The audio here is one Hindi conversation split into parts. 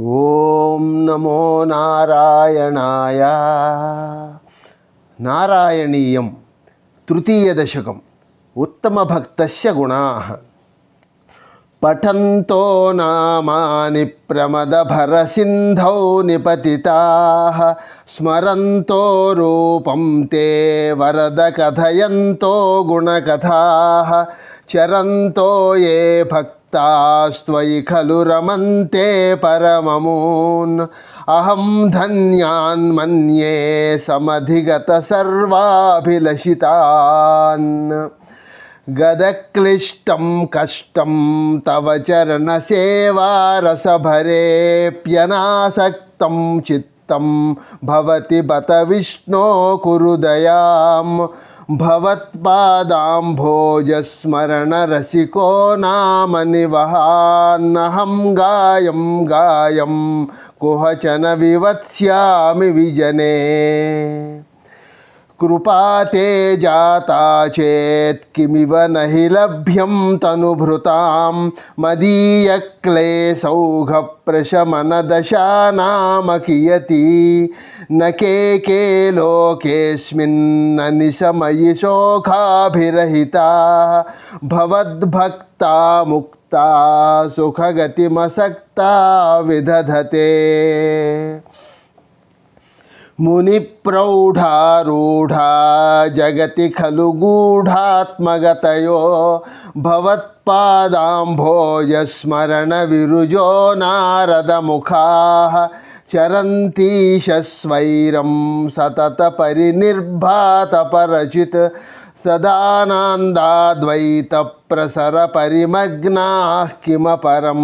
ఓం నమో నారాయణాయ. నారాయణీయం తృతీయ దశకం. ఉత్తమ భక్తస్య గుణా. పఠంతో నామాని ప్రమదభరసింధౌ నిపతితా. స్మరంతో రూపం తే వరద కథయంతో గుణకథా. చరంతో ఏ భక్తాస్త్వయి ఖలు రమంతే పరమమూన్. అహం ధన్యాన్ మన్యే సమధిగత సర్వాభిలషితాన్. గదక్లిష్టం కష్టం తవ చరణ సేవారసభరేప్యనాసక్తం చిత్తం భవతి బత విష్ణో కురుదయాం भवत्पादाम्भोजस्मरणरसिको नाम निवहान्नहं गायम गायम कुहचन विवत्स्यामि विजने। कृपा ते जाता चेत् किमिव नहि लभ्यं तनुभृतां मदीयक्लेसौघप्रशमनदशा नाम कियती न के के लोकेऽस्मिन्ननिशमयि शोकाभिरहिता। भवद्भक्ता मुक्ता सुखगतिमसक्ता विदधते। मुनि मुनिप्रौढारूढा जगति खलु गूढ़ात्मगत भवत्दाभोजस्मरण विरुजो नारद मुखा चरतीशस्वैरम सतत गूढात्मगतयो भवत्पादाम्भोजस्मरणविरुजो नारदमुखाः प्रसर सततपरिनिर्भातपरचित् किम परम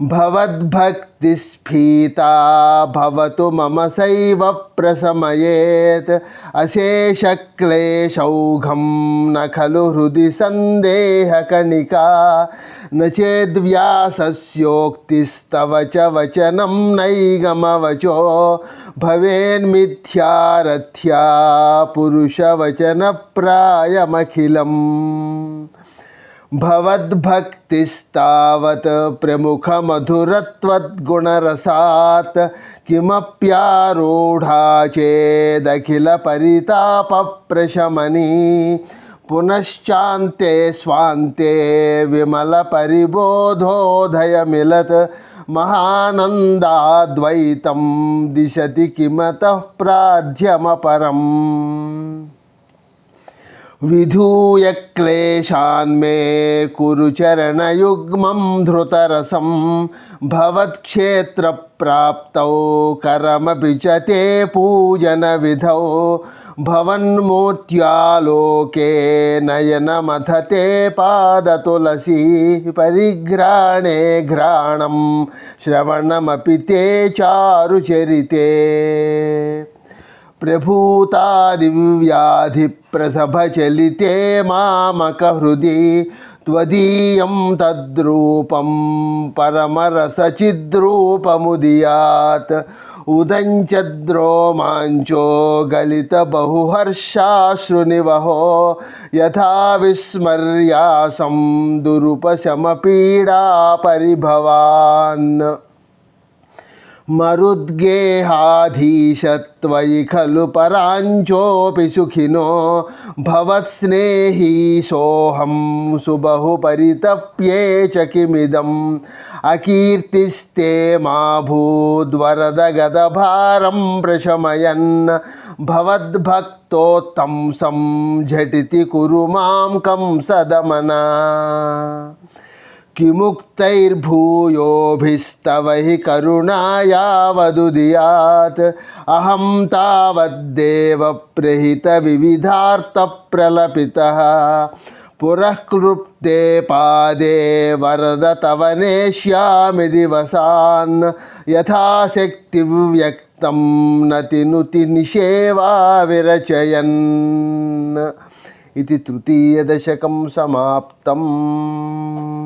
చరంతీశస్వైరం సతత పరినిర్భాత పరచిత్ సదానందాద్వైత ప్రసర పరిమగ్నా కిమపరం భవద్భక్తిస్ఫీతా భవతు మమ సైవ ప్రశమయేత్ అశేషక్లేశౌఘం న ఖలు హృది भवद्भक्तिस्तावत् प्रमुखमधुरत्वद्गुणरसात् किमप्यारूढा चेदखिलपरितापप्रशमनी पुनश्चान्ते स्वान्ते विमलपरिबोधोदयमिलत् महानन्दाद्वैतं दिशति किमतः प्राध्यमपरम् विधूय क्लेशान्मे कुरुचरणयुग्मं धृतरसं भवत्क्षेत्रप्राप्तौ करमपि च ते पूजनविधौ भवन्मूर्त्यालोके नयनमथ ते पादतुलसी परिघ्राणे घ्राणं श्रवणमपि ते चारुचरिते। प्रभूतादिव्याधिप्रसभचलिते मामकहृदि त्वदीयं तद्रूपं परमरसचिद्रूपमुदीयात्। उदञ्चद्रोमाञ्चो गलितबहुहर्षाश्रुनिवहो यथा विस्मर्यासं दुरुपशमपीडापरिभवान्। मरुद्गेहाधीशत्वयि खलु पराञ्चोऽपि सुखिनो। भवत्स्नेही सोऽहं सुबहु परितप्ये च किमिदम्। अकीर्तिस्ते मा भूद्वरदगदभारं प्रशमयन्। भवद्भक्तोत्तंसं झटिति कुरु माँ कंसदमना किमुक्तैर्भूयोभिस्तव हि करुणायावदुदियात्। अहं तावद्देव प्रहितविविधार्थप्रलपितः। पुरः क्लृप्ते पादे वरद तव नेष्यामि दिवसान्। यथाशक्तिव्यक्तं नतिनुति निषेवा विरचयन्। इति तृतीयदशकं समाप्तम्।